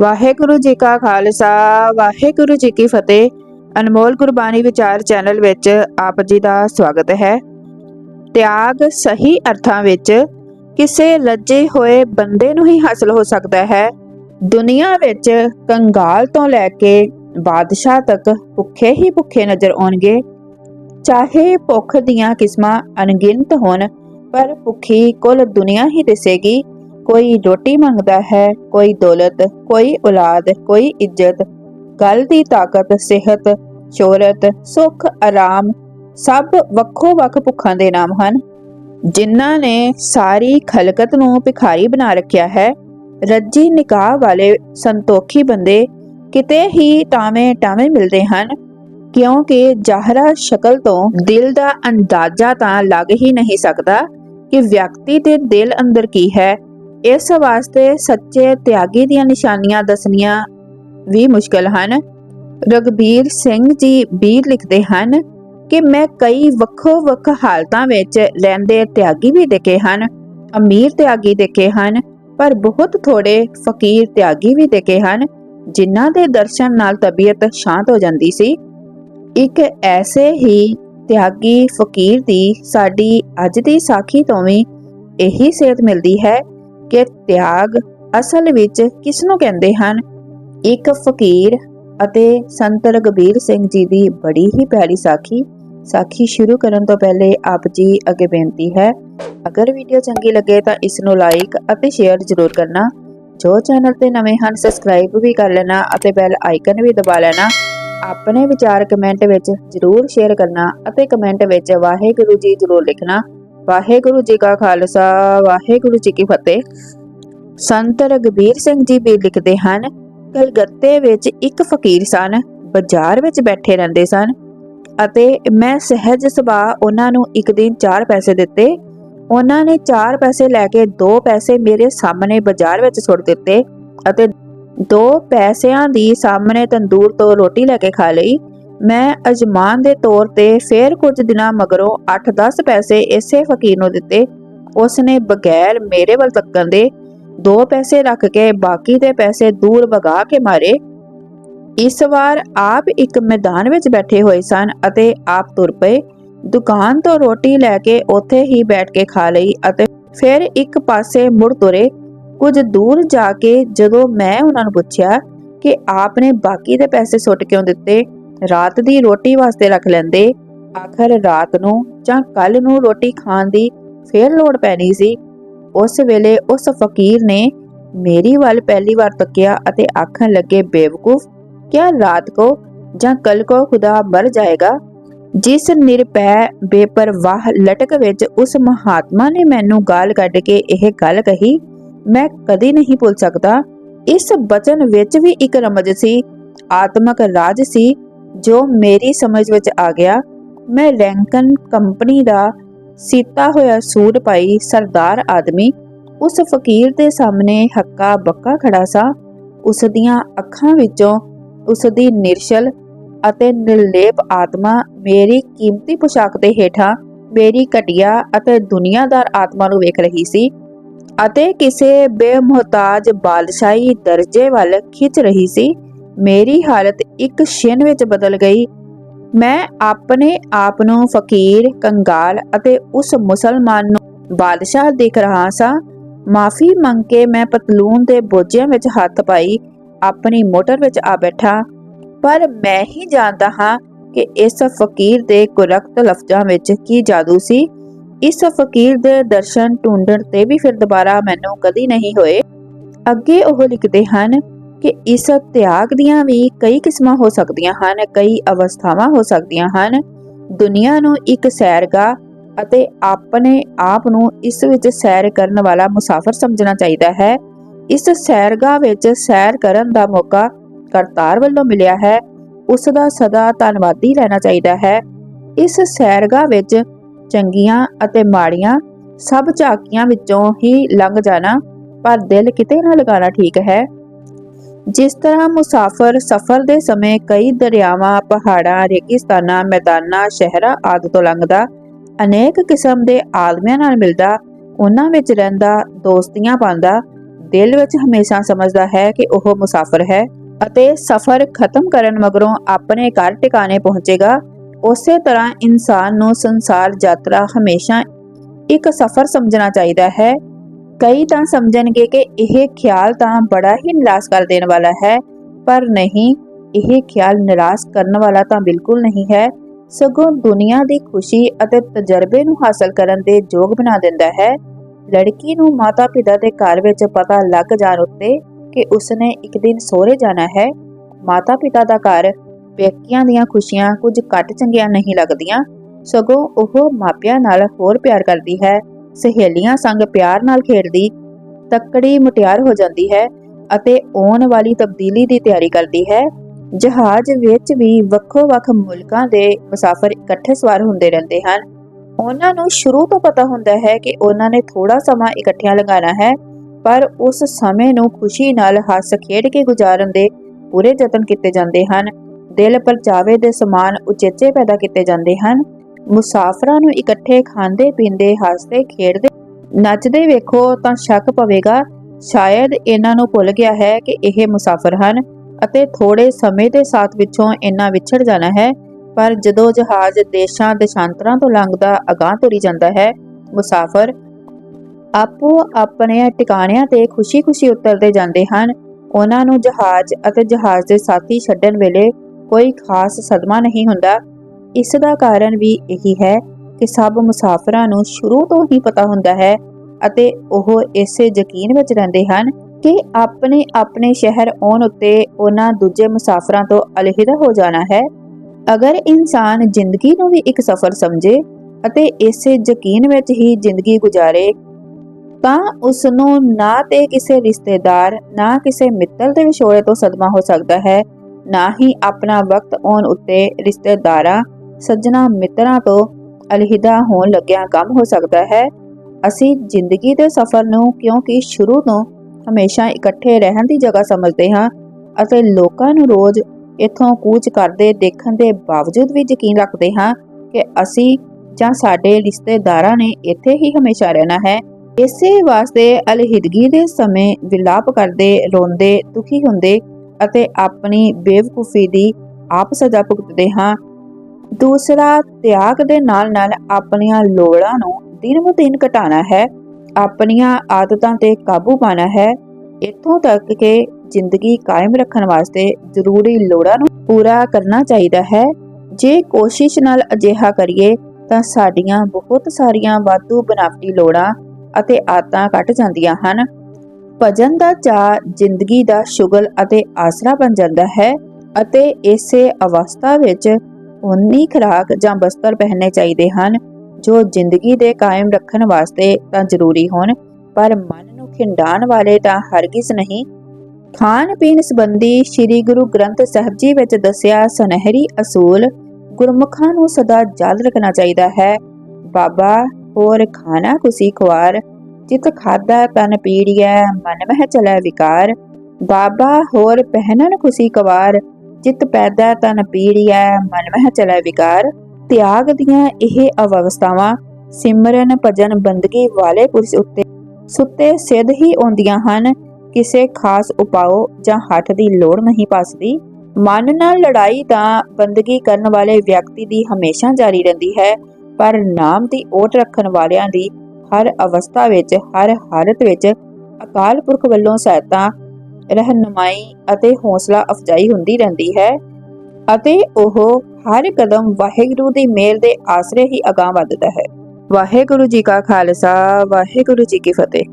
ਵਾਹਿਗੁਰੂ ਜੀ ਕਾ ਖਾਲਸਾ, ਵਾਹਿਗੁਰੂ ਜੀ ਕੀ ਫਤਿਹ। ਅਨਮੋਲ ਗੁਰਬਾਣੀ ਵਿਚਾਰ ਚੈਨਲ ਵਿੱਚ ਆਪ ਜੀ ਦਾ ਸਵਾਗਤ ਹੈ। ਤਿਆਗ ਸਹੀ ਅਰਥਾਂ ਵਿੱਚ ਕਿਸੇ ਲੱਜੇ ਹੋਏ ਬੰਦੇ ਨੂੰ ਹੀ ਹਾਸਲ ਹੋ ਸਕਦਾ ਹੈ। ਦੁਨੀਆ ਵਿੱਚ ਕੰਗਾਲ ਤੋਂ ਲੈ ਕੇ ਬਾਦਸ਼ਾਹ ਤੱਕ ਭੁੱਖੇ ਹੀ ਭੁੱਖੇ ਨਜ਼ਰ ਆਉਣਗੇ। ਚਾਹੇ ਭੁੱਖ ਦੀਆਂ ਕਿਸਮਾਂ ਅਣਗਿਣਤ ਹੋਣ, ਪਰ ਭੁੱਖੀ ਕੁੱਲ ਦੁਨੀਆ ਹੀ ਦਿਸੇਗੀ। ਕੋਈ ਰੋਟੀ ਮੰਗਦਾ ਹੈ, ਕੋਈ ਦੌਲਤ, ਕੋਈ ਔਲਾਦ, ਕੋਈ ਇੱਜ਼ਤ। ਗੱਲ ਦੀ ਤਾਕਤ, ਸਿਹਤ, ਸ਼ੋਹਰਤ, ਸੁੱਖ, ਆਰਾਮ, ਸਭ ਵੱਖੋ ਵੱਖ ਭੁੱਖਾਂ ਦੇ ਨਾਮ ਹਨ। ਜਿਨ੍ਹਾਂ ਨੇ ਸਾਰੀ ਖਲਕਤ ਨੂੰ ਭਿਖਾਰੀ ਬਣਾ ਰੱਖਿਆ ਹੈ, ਰੱਜੀ ਨਿਕਾਹ ਵਾਲੇ ਸੰਤੋਖੀ ਬੰਦੇ ਕਿਤੇ ਹੀ ਟਾਵੇਂ ਟਾਵੇਂ ਮਿਲਦੇ ਹਨ, ਕਿਉਂਕਿ ਜ਼ਾਹਰਾ ਸ਼ਕਲ ਤੋਂ ਦਿਲ ਦਾ ਅੰਦਾਜ਼ਾ ਤਾਂ ਲੱਗ ਹੀ ਨਹੀਂ ਸਕਦਾ ਕਿ ਵਿਅਕਤੀ ਦੇ ਦਿਲ ਅੰਦਰ ਕੀ ਹੈ ਇਸ ਵਾਸਤੇ ਸੱਚੇ ਤਿਆਗੀ ਦੀਆਂ ਨਿਸ਼ਾਨੀਆਂ ਦੱਸਣੀਆਂ ਵੀ ਮੁਸ਼ਕਲ ਹਨ। ਰਗਬੀਰ ਸਿੰਘ ਜੀ ਵੀਰ ਲਿਖਦੇ ਹਨ ਕਿ ਮੈਂ ਕਈ ਵੱਖੋ ਵੱਖ ਹਾਲਤਾਂ ਵਿੱਚ ਰਹਿੰਦੇ ਤਿਆਗੀ ਵੀ ਦੇਖੇ ਹਨ, ਅਮੀਰ ਤਿਆਗੀ ਦੇਖੇ ਹਨ, ਪਰ ਬਹੁਤ ਥੋੜੇ ਫਕੀਰ ਤਿਆਗੀ ਵੀ ਦੇਖੇ ਹਨ, ਜਿਨ੍ਹਾਂ ਦੇ ਦਰਸ਼ਨ ਨਾਲ ਤਬੀਅਤ ਸ਼ਾਂਤ ਹੋ ਜਾਂਦੀ ਸੀ। ਇੱਕ ਐਸੇ ਹੀ ਤਿਆਗੀ ਫਕੀਰ ਦੀ ਸਾਡੀ ਅੱਜ ਦੀ ਸਾਖੀ ਤੋਂ ਵੀ ਇਹੀ ਸੇਧ ਮਿਲਦੀ ਹੈ ਕਿ ਤਿਆਗ ਅਸਲ ਵਿੱਚ ਕਿਸ ਨੂੰ ਕਹਿੰਦੇ ਹਨ? ਇੱਕ ਫਕੀਰ ਅਤੇ ਸੰਤ ਰਗਬੀਰ ਸਿੰਘ ਜੀ ਦੀ ਬੜੀ ਹੀ ਪਿਆਰੀ ਸਾਖੀ। ਸਾਖੀ ਸ਼ੁਰੂ ਕਰਨ ਤੋਂ ਪਹਿਲੇ ਆਪ ਜੀ ਅੱਗੇ ਬੇਨਤੀ ਹੈ, ਅਗਰ ਵੀਡੀਓ ਚੰਗੀ ਲੱਗੇ ਤਾਂ ਇਸ ਨੂੰ ਲਾਈਕ ਅਤੇ ਸ਼ੇਅਰ ਜ਼ਰੂਰ ਕਰਨਾ। ਜੋ ਚੈਨਲ ਤੇ ਨਵੇਂ ਹਨ ਸਬਸਕ੍ਰਾਈਬ ਵੀ ਕਰ ਲੈਣਾ ਅਤੇ ਬੈਲ ਆਈਕਨ ਵੀ ਦਬਾ ਲੈਣਾ। ਆਪਣੇ ਵਿਚਾਰ ਕਮੈਂਟ ਵਿੱਚ ਜ਼ਰੂਰ ਸ਼ੇਅਰ ਕਰਨਾ ਅਤੇ ਕਮੈਂਟ ਵਿੱਚ ਵਾਹਿਗੁਰੂ ਜੀ ਜ਼ਰੂਰ ਲਿਖਣਾ। ਵਾਹਿਗੁਰੂ ਜੀ ਕਾ ਖਾਲਸਾ, ਵਾਹਿਗੁਰੂ ਜੀ ਕੀ ਫਤਿਹ। ਸੰਤ ਰਗਬੀਰ ਸਿੰਘ ਜੀ ਵੀ ਲਿਖਦੇ ਹਨ ਕਲਕੱਤੇ ਵਿੱਚ ਇੱਕ ਫਕੀਰ ਸਨ, ਬਾਜ਼ਾਰ ਵਿੱਚ ਬੈਠੇ ਰਹਿੰਦੇ ਸਨ ਅਤੇ ਮੈਂ ਸਹਿਜ ਸੁਭਾਅ ਉਹਨਾਂ ਨੂੰ ਇੱਕ ਦਿਨ 4 ਪੈਸੇ ਦਿੱਤੇ। ਉਹਨਾਂ ਨੇ 4 ਪੈਸੇ ਲੈ ਕੇ 2 ਪੈਸੇ ਮੇਰੇ ਸਾਹਮਣੇ ਬਾਜ਼ਾਰ ਵਿੱਚ ਸੁੱਟ ਦਿੱਤੇ ਅਤੇ 2 ਪੈਸਿਆਂ ਦੀ ਸਾਹਮਣੇ ਤੰਦੂਰ ਤੋਂ ਰੋਟੀ ਲੈ ਕੇ ਖਾ ਲਈ। ਮੈਂ ਅਜਮਾਨ ਦੇ ਤੌਰ ਤੇ ਫੇਰ ਕੁਝ ਦਿਨਾਂ ਮਗਰੋਂ 8-10 ਪੈਸੇ ਇਸੇ ਫਕੀਰ ਨੂੰ ਦਿੱਤੇ। ਉਸ ਨੇ ਬਗੈਰ ਮੇਰੇ ਵੱਲ ਤੱਕਣ ਦੇ 2 ਪੈਸੇ ਰੱਖ ਕੇ ਬਾਕੀ ਦੇ ਪੈਸੇ ਦੂਰ ਭਗਾ ਕੇ ਮਾਰੇ। ਇਸ ਵਾਰ ਆਪ ਇੱਕ ਮੈਦਾਨ ਵਿੱਚ ਬੈਠੇ ਹੋਏ ਸਨ ਅਤੇ ਆਪ ਤੁਰ ਪਏ। ਦੁਕਾਨ ਤੋਂ ਰੋਟੀ ਲੈ ਕੇ ਉੱਥੇ ਹੀ ਬੈਠ ਕੇ ਖਾ ਲਈ ਅਤੇ ਫਿਰ ਇੱਕ ਪਾਸੇ ਮੁੜ ਤੁਰੇ। ਕੁਝ ਦੂਰ ਜਾ ਕੇ ਜਦੋਂ ਮੈਂ ਉਹਨਾਂ ਨੂੰ ਪੁੱਛਿਆ ਕਿ ਆਪ ਨੇ ਬਾਕੀ ਦੇ ਪੈਸੇ ਸੁੱਟ ਕਿਉਂ ਦਿੱਤੇ ਰਾਤ ਦੀ ਰੋਟੀ ਵਾਸਤੇ ਰੱਖ ਲੈਂਦੇ। ਆਖਰ ਰਾਤ ਨੂੰ ਜਾਂ ਕੱਲ ਨੂੰ ਰੋਟੀ ਖਾਣ ਦੀ ਫੇਰ ਲੋੜ ਪੈਣੀ ਸੀ। ਉਸ ਵੇਲੇ ਉਸ ਫਕੀਰ ਨੇ ਮੇਰੀ ਵੱਲ ਪਹਿਲੀ ਵਾਰ ਤੱਕਿਆ ਅਤੇ ਆਖਣ ਲੱਗੇ, ਬੇਵਕੂਫ, ਕਿਆ ਰਾਤ ਕੋ ਜਾਂ ਕੱਲ ਕੋ ਖੁਦਾ ਮਰ ਜਾਏਗਾ? ਜਿਸ ਨਿਰਪੈ ਬੇਪਰਵਾਹ ਲਟਕ ਵਿੱਚ ਉਸ ਮਹਾਤਮਾ ਨੇ ਮੈਨੂੰ ਗਾਲ ਕੱਢ ਕੇ ਇਹ ਗੱਲ ਕਹੀ, ਮੈਂ ਕਦੇ ਨਹੀਂ ਭੁੱਲ ਸਕਦਾ। ਇਸ ਬਚਨ ਵਿੱਚ ਵੀ ਇੱਕ ਰਮਜ ਸੀ। ਆਤਮਕ ਰਾਜ ਸੀ। ਜੋ ਮੇਰੀ ਸਮਝ ਵਿੱਚ ਆ ਗਿਆ, ਮੈਂ ਲੈਂਕਨ ਕੰਪਨੀ ਦਾ ਸੀਤਾ ਹੋਇਆ ਸੂਟ ਪਾਈ ਸਰਦਾਰ ਆਦਮੀ, ਉਸ ਫਕੀਰ ਦੇ ਸਾਹਮਣੇ ਹੱਕਾ ਬੱਕਾ ਖੜਾ ਸਾਂ। ਉਸ ਦੀਆਂ ਅੱਖਾਂ ਵਿੱਚੋਂ ਉਸ ਦੀ ਨਿਰਸ਼ਲ ਅਤੇ ਨਿਰਲੇਪ ਆਤਮਾ ਮੇਰੀ ਕੀਮਤੀ ਪੁਸ਼ਾਕ ਦੇ ਹੇਠਾਂ ਮੇਰੀ ਘਟੀਆ ਅਤੇ ਦੁਨੀਆਦਾਰ ਆਤਮਾ ਨੂੰ ਵੇਖ ਰਹੀ ਸੀ ਅਤੇ ਕਿਸੇ ਬੇਮੁਹਤਾਜ ਬਾਦਸ਼ਾਹੀ ਦਰਜੇ ਵੱਲ ਖਿੱਚ ਰਹੀ ਸੀ। ਮੇਰੀ ਹਾਲਤ ਇੱਕ ਛਿਨ ਵਿੱਚ ਬਦਲ ਗਈ। ਮੈਂ ਆਪਣੇ ਆਪ ਨੂੰ ਫਕੀਰ, ਕੰਗਾਲ ਅਤੇ ਉਸ ਮੁਸਲਮਾਨ ਨੂੰ ਬਾਦਸ਼ਾਹ ਦੇਖ ਰਹਾ ਸਾਂ। ਮਾਫੀ ਮੰਗ ਕੇ ਮੈਂ ਪਤਲੂਨ ਦੇ ਬੋਝਿਆਂ ਵਿੱਚ ਹੱਥ ਪਾਈ, ਆਪਣੀ ਮੋਟਰ ਵਿੱਚ ਆ ਬੈਠਾ। ਪਰ ਮੈਂ ਹੀ ਜਾਣਦਾ ਹਾਂ ਕਿ ਇਸ ਫਕੀਰ ਦੇ ਕੁਰਕਤ ਲਫ਼ਜ਼ਾਂ ਵਿੱਚ ਕੀ ਜਾਦੂ ਸੀ। ਇਸ ਫਕੀਰ ਦੇ ਦਰਸ਼ਨ ਢੂੰਡਣ ਤੇ ਵੀ ਫਿਰ ਦੁਬਾਰਾ ਮੈਨੂੰ ਕਦੀ ਨਹੀਂ ਹੋਏ। ਅੱਗੇ ਉਹ ਲਿਖਦੇ ਹਨ ਕਿ ਇਸ ਤਿਆਗ ਦੀਆਂ ਵੀ ਕਈ ਕਿਸਮਾਂ ਹੋ ਸਕਦੀਆਂ ਹਨ, ਕਈ ਅਵਸਥਾਵਾਂ ਹੋ ਸਕਦੀਆਂ ਹਨ। ਦੁਨੀਆ ਨੂੰ ਇੱਕ ਸੈਰਗਾ ਅਤੇ ਆਪਣੇ ਆਪ ਨੂੰ ਇਸ ਵਿੱਚ ਸੈਰ ਕਰਨ ਵਾਲਾ ਮੁਸਾਫਰ ਸਮਝਣਾ ਚਾਹੀਦਾ ਹੈ। ਇਸ ਸੈਰਗਾ ਵਿੱਚ ਸੈਰ ਕਰਨ ਦਾ ਮੌਕਾ ਕਰਤਾਰ ਵੱਲੋਂ ਮਿਲਿਆ ਹੈ। ਉਸ ਦਾ ਸਦਾ ਧੰਨਵਾਦੀ ਰਹਿਣਾ ਚਾਹੀਦਾ ਹੈ। ਇਸ ਸੈਰਗਾ ਵਿੱਚ ਚੰਗੀਆਂ ਅਤੇ ਮਾੜੀਆਂ ਸਭ ਝਾਕੀਆਂ ਵਿੱਚੋਂ ਹੀ ਲੰਘ ਜਾਣਾ, ਪਰ ਦਿਲ ਕਿਤੇ ਨਾ ਲਗਾਣਾ ਠੀਕ ਹੈ। ਜਿਸ ਤਰ੍ਹਾਂ ਮੁਸਾਫਰ ਸਫ਼ਰ ਦੇ ਸਮੇਂ ਕਈ ਦਰਿਆਵਾਂ, ਪਹਾੜਾਂ, ਰੇਗਿਸਤਾਨਾਂ, ਮੈਦਾਨਾਂ, ਸ਼ਹਿਰਾਂ ਆਦਿ ਤੋਂ ਲੰਘਦਾ, ਅਨੇਕ ਕਿਸਮ ਦੇ ਆਦਮੀਆਂ ਨਾਲ ਮਿਲਦਾ, ਉਹਨਾਂ ਵਿੱਚ ਰਹਿੰਦਾ, ਦੋਸਤੀਆਂ ਪਾਉਂਦਾ, ਦਿਲ ਵਿੱਚ ਹਮੇਸ਼ਾ ਸਮਝਦਾ ਹੈ ਕਿ ਉਹ ਮੁਸਾਫਰ ਹੈ ਅਤੇ ਸਫ਼ਰ ਖਤਮ ਕਰਨ ਮਗਰੋਂ ਆਪਣੇ ਘਰ ਟਿਕਾਣੇ ਪਹੁੰਚੇਗਾ, ਉਸੇ ਤਰ੍ਹਾਂ ਇਨਸਾਨ ਨੂੰ ਸੰਸਾਰ ਯਾਤਰਾ ਹਮੇਸ਼ਾ ਇੱਕ ਸਫ਼ਰ ਸਮਝਣਾ ਚਾਹੀਦਾ ਹੈ। ਕਈ ਤਾਂ ਸਮਝਣਗੇ ਕਿ ਇਹ ਖਿਆਲ ਤਾਂ ਬੜਾ ਹੀ ਨਿਰਾਸ਼ ਕਰ ਦੇਣ ਵਾਲਾ ਹੈ, ਪਰ ਨਹੀਂ, ਇਹ ਖਿਆਲ ਨਿਰਾਸ਼ ਕਰਨ ਵਾਲਾ ਤਾਂ ਬਿਲਕੁਲ ਨਹੀਂ ਹੈ। ਸਗੋਂ ਦੁਨੀਆ ਦੀ ਖੁਸ਼ੀ ਅਤੇ ਤਜਰਬੇ ਨੂੰ ਹਾਸਲ ਕਰਨ ਦੇ ਯੋਗ ਬਣਾ ਦਿੰਦਾ ਹੈ। ਲੜਕੀ ਨੂੰ ਮਾਤਾ-ਪਿਤਾ ਦੇ ਘਰ ਵਿੱਚ ਪਤਾ ਲੱਗ ਜਾਣ ਉੱਤੇ ਕਿ ਉਸਨੇ ਇੱਕ ਦਿਨ ਸਹੁਰੇ ਜਾਣਾ ਹੈ। ਮਾਤਾ-ਪਿਤਾ ਦਾ ਘਰ ਵਿਅਕਤੀਆਂ ਦੀਆਂ ਖੁਸ਼ੀਆਂ ਕੁਝ ਘੱਟ ਚੰਗੀਆਂ ਨਹੀਂ ਲੱਗਦੀਆਂ। ਸਗੋਂ ਉਹ ਮਾਪਿਆਂ ਨਾਲ ਹੋਰ ਪਿਆਰ ਕਰਦੀ ਹੈ। ਸਹੇਲੀਆਂ ਸੰਗ ਪਿਆਰ ਨਾਲ ਖੇਡਦੀ ਤੱਕੜੀ ਮੁਟਿਆਰ ਹੋ ਜਾਂਦੀ ਹੈ ਅਤੇ ਆਉਣ ਵਾਲੀ ਤਬਦੀਲੀ ਦੀ ਤਿਆਰੀ ਕਰਦੀ ਹੈ। ਜਹਾਜ਼ ਵਿੱਚ ਵੀ ਵੱਖੋ-ਵੱਖ ਮੁਲਕਾਂ ਦੇ ਮੁਸਾਫਰ ਇਕੱਠੇ ਸਵਾਰ ਹੁੰਦੇ ਰਹਿੰਦੇ ਹਨ। ਉਹਨਾਂ ਨੂੰ ਸ਼ੁਰੂ ਤੋਂ ਪਤਾ ਹੁੰਦਾ ਹੈ ਕਿ ਉਹਨਾਂ ਨੇ ਥੋੜਾ ਸਮਾਂ ਇਕੱਠਿਆਂ ਲਗਾਉਣਾ ਹੈ, ਪਰ ਉਸ ਸਮੇਂ ਨੂੰ ਖੁਸ਼ੀ ਨਾਲ ਹੱਸ ਖੇਡ ਕੇ ਗੁਜ਼ਾਰਨ ਦੇ ਪੂਰੇ ਯਤਨ ਕੀਤੇ ਜਾਂਦੇ ਹਨ। ਦਿਲ ਪਰਚਾਵੇ ਦੇ ਸਮਾਨ ਉਚੇਚੇ ਪੈਦਾ ਕੀਤੇ ਜਾਂਦੇ ਹਨ। ਮੁਸਾਫਰਾਂ ਨੂੰ ਇਕੱਠੇ ਖਾਂਦੇ, ਪੀਂਦੇ, ਹੱਸਦੇ, ਖੇਡਦੇ, ਨੱਚਦੇ ਵੇਖੋ ਤਾਂ ਸ਼ੱਕ ਪਵੇਗਾ। ਸ਼ਾਇਦ ਇਹਨਾਂ ਨੂੰ ਭੁੱਲ ਗਿਆ ਹੈ ਕਿ ਇਹ ਮੁਸਾਫਰ ਹਨ ਅਤੇ ਥੋੜੇ ਸਮੇਂ ਦੇ ਸਾਥ ਵਿੱਚੋਂ ਇਹਨਾਂ ਵਿਛੜ ਜਾਣਾ ਹੈ। ਪਰ ਜਦੋਂ ਜਹਾਜ਼ ਦੇਸ਼ਾਂ, ਦੇਸ਼ਾਂਤਰਾਂ ਤੋਂ ਲੰਘਦਾ ਅਗਾਂਹ ਤੁਰੀ ਜਾਂਦਾ ਹੈ, ਮੁਸਾਫਰ ਆਪੋ ਆਪਣੇ ਟਿਕਾਣਿਆਂ ਤੇ ਖੁਸ਼ੀ-ਖੁਸ਼ੀ ਉਤਰਦੇ ਜਾਂਦੇ ਹਨ। ਉਹਨਾਂ ਨੂੰ ਜਹਾਜ਼ ਅਤੇ ਜਹਾਜ਼ ਦੇ ਸਾਥੀ ਛੱਡਣ ਵੇਲੇ ਕੋਈ ਖਾਸ ਸਦਮਾ ਨਹੀਂ ਹੁੰਦਾ। ਇਸ ਦਾ ਕਾਰਨ ਵੀ ਇਹੀ ਹੈ ਕਿ ਸਭ ਮੁਸਾਫਰਾਂ ਨੂੰ ਸ਼ੁਰੂ ਤੋਂ ਹੀ ਪਤਾ ਹੁੰਦਾ ਹੈ ਅਤੇ ਉਹ ਇਸੇ ਯਕੀਨ ਵਿੱਚ ਰਹਿੰਦੇ ਹਨ ਕਿ ਆਪਣੇ ਆਪਣੇ ਸ਼ਹਿਰ ਆਉਣ ਉੱਤੇ ਉਹਨਾਂ ਦੂਜੇ ਮੁਸਾਫਰਾਂ ਤੋਂ ਅਲਹਿਦਾ ਹੋ ਜਾਣਾ ਹੈ। ਅਗਰ ਇਨਸਾਨ ਜ਼ਿੰਦਗੀ ਨੂੰ ਵੀ ਇੱਕ ਸਫ਼ਰ ਸਮਝੇ ਅਤੇ ਇਸੇ ਯਕੀਨ ਵਿੱਚ ਹੀ ਜ਼ਿੰਦਗੀ ਗੁਜ਼ਾਰੇ, ਤਾਂ ਉਸ ਨੂੰ ਨਾ ਤੇ ਕਿਸੇ ਰਿਸ਼ਤੇਦਾਰ, ਨਾ ਕਿਸੇ ਮਿੱਤਰ ਦੇ ਵਿਛੋੜੇ ਤੋਂ ਸਦਮਾ ਹੋ ਸਕਦਾ ਹੈ, ਨਾ ਹੀ ਆਪਣਾ ਵਕਤ ਆਉਣ ਉੱਤੇ ਰਿਸ਼ਤੇਦਾਰਾਂ ਸੱਜਣਾ ਮਿੱਤਰਾਂ ਤੋਂ ਅਲਹਿਦਾ ਹੋਣ ਲੱਗਿਆ ਕੰਮ ਹੋ ਸਕਦਾ ਹੈ। ਅਸੀਂ ਜ਼ਿੰਦਗੀ ਦੇ ਸਫ਼ਰ ਨੂੰ ਕਿਉਂਕਿ ਸ਼ੁਰੂ ਤੋਂ ਹਮੇਸ਼ਾ ਇਕੱਠੇ ਰਹਿਣ ਦੀ ਜਗ੍ਹਾ ਸਮਝਦੇ ਹਾਂ ਅਤੇ ਲੋਕਾਂ ਨੂੰ ਰੋਜ਼ ਇੱਥੋਂ ਕੂਚ ਕਰਦੇ ਦੇਖਣ ਦੇ ਬਾਵਜੂਦ ਵੀ ਯਕੀਨ ਰੱਖਦੇ ਹਾਂ ਕਿ ਅਸੀਂ ਜਾਂ ਸਾਡੇ ਰਿਸ਼ਤੇਦਾਰਾਂ ਨੇ ਇੱਥੇ ਹੀ ਹਮੇਸ਼ਾ ਰਹਿਣਾ ਹੈ। ਇਸੇ ਵਾਸਤੇ ਅਲਹਿਦਗੀ ਦੇ ਸਮੇਂ ਵਿਲਾਪ ਕਰਦੇ, ਰੋਂਦੇ, ਦੁਖੀ ਹੁੰਦੇ ਅਤੇ ਆਪਣੀ ਬੇਵਕੂਫੀ ਦੀ ਆਪ ਸਜ਼ਾ ਭੁਗਤਦੇ ਹਾਂ। ਦੂਸਰਾ, ਤਿਆਗ ਦੇ ਨਾਲ ਨਾਲ ਆਪਣੀਆਂ ਲੋੜਾਂ ਨੂੰ ਦਿਨ ਬੋ ਦਿਨ ਘਟਾਉਣਾ ਹੈ, ਆਪਣੀਆਂ ਆਦਤਾਂ ਤੇ ਕਾਬੂ ਪਾਣਾ ਹੈ। ਇੱਥੋਂ ਤੱਕ ਕਿ ਜ਼ਿੰਦਗੀ ਕਾਇਮ ਰੱਖਣ ਵਾਸਤੇ ਜ਼ਰੂਰੀ ਲੋੜਾਂ ਨੂੰ ਪੂਰਾ ਕਰਨਾ ਚਾਹੀਦਾ ਹੈ। ਜੇ ਕੋਸ਼ਿਸ਼ ਨਾਲ ਅਜਿਹਾ ਕਰੀਏ, ਤਾਂ ਸਾਡੀਆਂ ਬਹੁਤ ਸਾਰੀਆਂ ਵਾਧੂ ਬਨਾਵਟੀ ਲੋੜਾਂ ਅਤੇ ਆਦਤਾਂ ਘਟ ਜਾਂਦੀਆਂ ਹਨ। ਭਜਨ ਦਾ ਚਾਹ ਜ਼ਿੰਦਗੀ ਦਾ ਸ਼ੁਗਲ ਅਤੇ ਆਸਰਾ ਬਣ ਜਾਂਦਾ ਹੈ ਅਤੇ ਇਸੇ ਅਵਸਥਾ ਵਿੱਚ ਉਨੀ ਖੁਰਾਕ ਜਾਂ ਬਸਤਰ ਪਹਿਨਣੇ ਚਾਹੀਦੇ ਹਨ, ਜੋ ਜ਼ਿੰਦਗੀ ਦੇ ਕਾਇਮ ਰੱਖਣ ਵਾਸਤੇ ਤਾਂ ਜ਼ਰੂਰੀ ਹੋਣ, ਪਰ ਮਨ ਨੂੰ ਖਿੰਡਾਣ ਵਾਲੇ ਤਾਂ ਹਰਗਿਜ਼ ਨਹੀਂ। ਖਾਣ ਪੀਣ ਸੰਬੰਧੀ ਸ੍ਰੀ ਗੁਰੂ ਗ੍ਰੰਥ ਸਾਹਿਬ ਜੀ ਵਿੱਚ ਦੱਸਿਆ ਸੁਨਹਿਰੀ ਅਸੂਲ, ਗੁਰਮੁਖਾਂ ਨੂੰ ਸਦਾ ਯਾਦ ਰੱਖਣਾ ਚਾਹੀਦਾ ਹੈ। ਬਾਬਾ, ਹੋਰ ਖਾਣਾ ਕੁਸੀ ਖਵਾਰ ਜਿਤ ਖਾਦਾ ਤਨ ਪੀੜੀਐ, ਮਨ ਮਹਿ ਚਲੈ ਵਿਕਾਰ। ਬਾਬਾ, ਹੋਰ ਪਹਿਨਣ ਖੁਸ਼ੀ ਕਵਾਰ ਜਿਤ ਪੈਦਾ ਤਨ ਪੀੜੀਐ ਮਨ ਮਹਿ ਚਲੈ ਵਿਕਾਰ। ਤਿਆਗ ਦੀਆਂ ਇਹ ਅਵਸਥਾਵਾਂ ਸਿਮਰਨ ਭਜਨ ਬੰਦਗੀ ਵਾਲੇ ਪੁਰਸ਼ ਉੱਤੇ ਸੁੱਤੇ ਸਿੱਧ ਹੀ ਆਉਂਦੀਆਂ ਹਨ। ਕਿਸੇ ਖਾਸ ਉਪਾਅ ਜਾਂ ਹੱਠ ਦੀ ਲੋੜ ਨਹੀਂ ਪਸਦੀ ਮਨ ਨਾਲ ਲੜਾਈ ਤਾਂ ਬੰਦਗੀ ਕਰਨ ਵਾਲੇ ਵਿਅਕਤੀ ਦੀ ਹਮੇਸ਼ਾ ਜਾਰੀ ਰਹਿੰਦੀ ਹੈ। ਪਰ ਨਾਮ ਦੀ ਓਟ ਰੱਖਣ ਵਾਲਿਆਂ ਦੀ ਹਰ ਅਵਸਥਾ ਵਿੱਚ, ਹਰ ਹਾਲਤ ਵਿੱਚ ਅਕਾਲ ਪੁਰਖ ਵੱਲੋਂ ਸਹਾਇਤਾ ਰਹਿਨਮਾਈ ਅਤੇ ਹੌਸਲਾ ਅਫਜਾਈ ਹੁੰਦੀ ਰਹਿੰਦੀ ਹੈ ਅਤੇ ਉਹ ਹਰ ਕਦਮ ਵਾਹਿਗੁਰੂ ਦੀ ਮਿਹਰ ਦੇ ਆਸਰੇ ਹੀ ਅਗਾਂਹ ਵੱਧਦਾ ਹੈ। ਵਾਹਿਗੁਰੂ ਜੀ ਕਾ ਖਾਲਸਾ, ਵਾਹਿਗੁਰੂ ਜੀ ਕੀ ਫਤਿਹ।